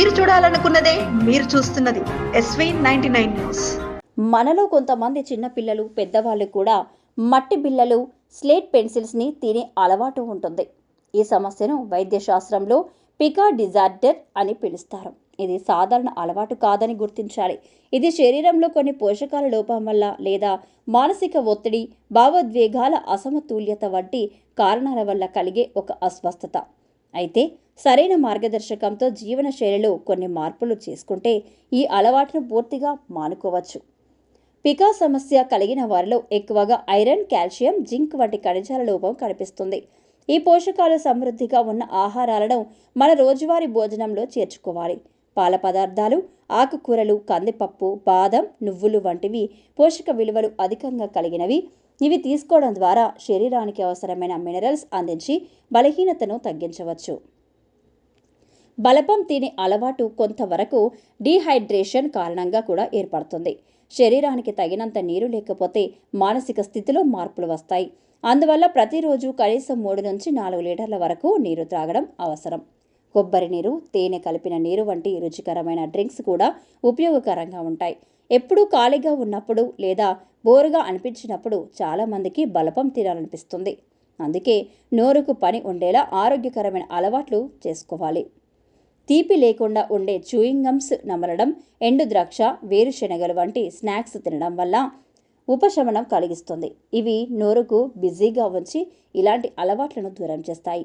మీరు చూడాలనుకున్నదే మీరు చూస్తున్నది ఎస్వీ నైన్టీ నైన్ న్యూస్. మనలో కొంతమంది చిన్నపిల్లలు పెద్దవాళ్ళు కూడా మట్టి బిళ్ళలు స్లేట్ పెన్సిల్స్ని తినే అలవాటు ఉంటుంది. ఈ సమస్యను వైద్యశాస్త్రంలో పికా డిజార్డర్ అని పిలుస్తారు. ఇది సాధారణ అలవాటు కాదని గుర్తించాలి. ఇది శరీరంలో కొన్ని పోషకాల లోపం వల్ల లేదా మానసిక ఒత్తిడి భావోద్వేగాల అసమతుల్యత వంటి కారణాల వల్ల కలిగే ఒక అస్వస్థత. అయితే సరైన మార్గదర్శకంతో జీవన శైలిలో కొన్ని మార్పులు చేసుకుంటే ఈ అలవాటును పూర్తిగా మానుకోవచ్చు. పికా సమస్య కలిగిన వారిలో ఎక్కువగా ఐరన్ కాల్షియం జింక్ వంటి ఖనిజాల లోపం కనిపిస్తుంది. ఈ పోషకాలు సమృద్ధిగా ఉన్న ఆహారాలను మన రోజువారీ భోజనంలో చేర్చుకోవాలి. పాల పదార్థాలు ఆకుకూరలు కందిపప్పు బాదం నువ్వులు వంటివి పోషక విలువలు అధికంగా కలిగినవి. ఇవి తీసుకోవడం ద్వారా శరీరానికి అవసరమైన మినరల్స్ అందించి బలహీనతను తగ్గించవచ్చు. బలపం తినే అలవాటు కొంతవరకు డీహైడ్రేషన్ కారణంగా కూడా ఏర్పడుతుంది. శరీరానికి తగినంత నీరు లేకపోతే మానసిక స్థితిలో మార్పులు వస్తాయి. అందువల్ల ప్రతిరోజు కనీసం మూడు నుంచి నాలుగు లీటర్ల వరకు నీరు త్రాగడం అవసరం. కొబ్బరి నీరు తేనె కలిపిన నీరు వంటి రుచికరమైన డ్రింక్స్ కూడా ఉపయోగకరంగా ఉంటాయి. ఎప్పుడూ ఖాళీగా ఉన్నప్పుడు లేదా బోరుగా అనిపించినప్పుడు చాలామందికి బలపం తినాలనిపిస్తుంది అందుకే నోరుకు పని ఉండేలా ఆరోగ్యకరమైన అలవాట్లు చేసుకోవాలి. తీపి లేకుండా ఉండే చూయింగ్ గమ్స్ నమలడం ఎండు ద్రాక్ష వేరుశెనగలు వంటి స్నాక్స్ తినడం వల్ల ఉపశమనం కలిగిస్తుంది. ఇవి నోరుకు బిజీగా ఉంచి ఇలాంటి అలవాట్లను దూరం చేస్తాయి.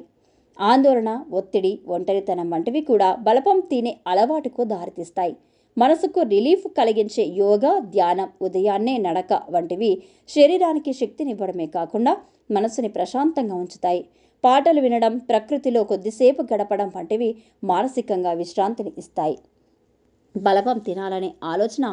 ఆందోళన ఒత్తిడి ఒంటరితనం వంటివి కూడా బలపం తినే అలవాటుకు దారితీస్తాయి. మనసుకు రిలీఫ్ కలిగించే యోగా ధ్యానం ఉదయాన్నే నడక వంటివి శరీరానికి శక్తినివ్వడమే కాకుండా మనసుని ప్రశాంతంగా ఉంచుతాయి. పాటలు వినడం ప్రకృతిలో కొద్దిసేపు గడపడం వంటివి మానసికంగా విశ్రాంతిని ఇస్తాయి. బలవం తినాలనే ఆలోచన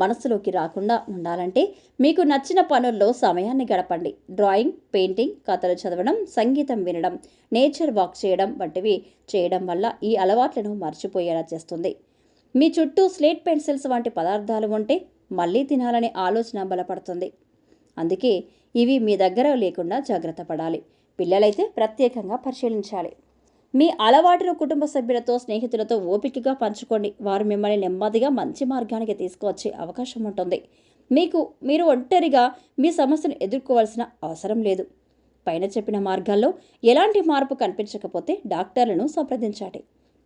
మనసులోకి రాకుండా ఉండాలంటే మీకు నచ్చిన పనుల్లో సమయాన్ని గడపండి. డ్రాయింగ్ పెయింటింగ్ కథలు చదవడం సంగీతం వినడం నేచర్ వాక్ చేయడం వంటివి చేయడం వల్ల ఈ అలవాట్లను మర్చిపోయేలా చేస్తుంది. మీ చుట్టూ స్లేట్ పెన్సిల్స్ వంటి పదార్థాలు ఉంటే మళ్ళీ తినాలనే ఆలోచన బలపడుతుంది. అందుకే ఇవి మీ దగ్గర లేకుండా జాగ్రత్త పడాలి. పిల్లలైతే ప్రత్యేకంగా పరిశీలించాలి. మీ అలవాటును కుటుంబ సభ్యులతో స్నేహితులతో ఓపికగా పంచుకోండి. వారు మిమ్మల్ని నెమ్మదిగా మంచి మార్గానికి తీసుకువచ్చే అవకాశం ఉంటుంది. మీకు మీరు ఒంటరిగా మీ సమస్యను ఎదుర్కోవాల్సిన అవసరం లేదు. పైన చెప్పిన మార్గాల్లో ఎలాంటి మార్పు కనిపించకపోతే డాక్టర్లను సంప్రదించండి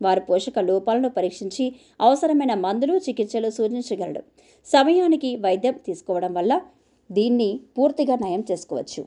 వారు పోషక లోపాలను పరీక్షించి అవసరమైన మందులు చికిత్సలు సూచించగలడు సమయానికి వైద్యం తీసుకోవడం వల్ల దీన్ని పూర్తిగా నయం చేసుకోవచ్చు.